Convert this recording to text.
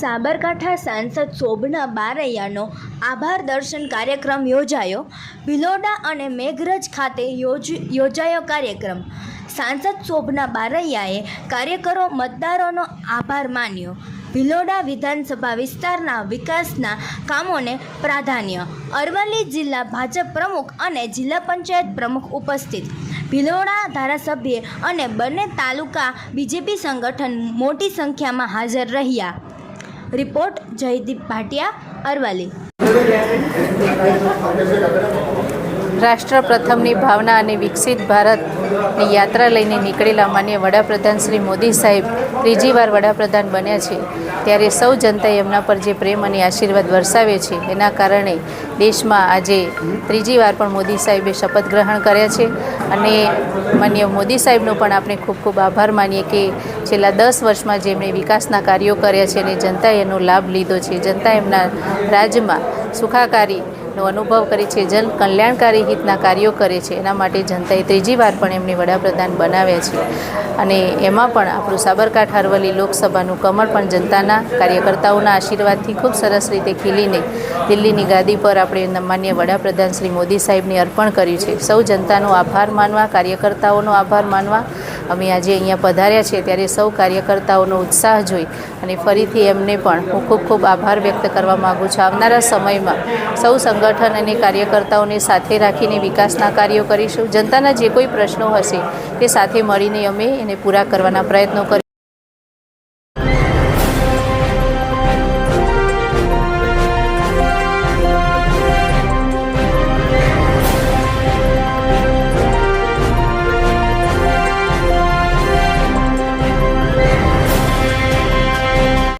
સાબરકાંઠા સાંસદ શોભના બારૈયાનો આભાર દર્શન કાર્યક્રમ યોજાયો. ભિલોડા અને મેઘરજ ખાતે યોજ, યોજાયો કાર્યક્રમ. સાંસદ શોભના બારૈયાએ કાર્યકરો મતદારોનો આભાર માન્યો. ભિલોડા વિધાનસભા વિસ્તારના વિકાસના કામોને પ્રાધાન્ય. અરવલ્લી જિલ્લા ભાજપ પ્રમુખ અને જિલ્લા પંચાયત પ્રમુખ ઉપસ્થિત. ભિલોડા ધારાસભ્ય અને બંને તાલુકા બીજેપી સંગઠન મોટી સંખ્યામાં હાજર રહ્યા. રિપોર્ટ જયદીપ ભાટિયા અરવલ્લી. રાષ્ટ્ર પ્રથમની ભાવના અને વિકસિત ભારતની યાત્રા લઈને નીકળેલા માન્ય વડાપ્રધાન શ્રી મોદી સાહેબ ત્રીજી વાર વડાપ્રધાન બન્યા છે. ત્યારે સૌ જનતાએ એમના પર જે પ્રેમ અને આશીર્વાદ વરસાવે છે, એના કારણે દેશમાં આજે ત્રીજી વાર પણ મોદી સાહેબે શપથ ગ્રહણ કર્યા છે. અને માન્ય મોદી સાહેબનો પણ આપણે ખૂબ ખૂબ આભાર માનીએ કે છેલ્લા દસ વર્ષમાં જેમણે વિકાસના કાર્યો કર્યા છે અને જનતાએ એનો લાભ લીધો છે. જનતા એમના રાજ્યમાં સુખાકારી નો અનુભવ કરે છે. જન કલ્યાણકારી હિતના કાર્યો કરે છે. એના માટે જનતાએ ત્રીજી વાર પણ એમને વડાપ્રધાન બનાવ્યા છે. અને એમાં પણ આપણું સાબરકાંઠા અરવલ્લી લોકસભાનું કમળ પણ જનતાના કાર્યકર્તાઓના આશીર્વાદથી ખૂબ સરસ રીતે ખીલીને દિલ્હીની ગાદી પર આપણે માન્ય વડાપ્રધાન શ્રી મોદી સાહેબને અર્પણ કર્યું છે. સૌ જનતાનો આભાર માનવા, કાર્યકર્તાઓનો આભાર માનવા અમે આજે અહીંયા પધાર્યા છે ત્યારે સૌ કાર્યકર્તાઓનો ઉત્સાહ જોઈ અને ફરીથી એમને પણ હું ખૂબ ખૂબ આભાર વ્યક્ત કરવા માગું છું. આવનારા સમયમાં સૌ સંગઠન અને કાર્યકર્તાઓને સાથે રાખીને વિકાસના કાર્યો કરીશું. જનતાના જે કોઈ પ્રશ્નો હશે તે સાથે મળીને અમે એને પૂરા કરવાના પ્રયત્નો કરીશું.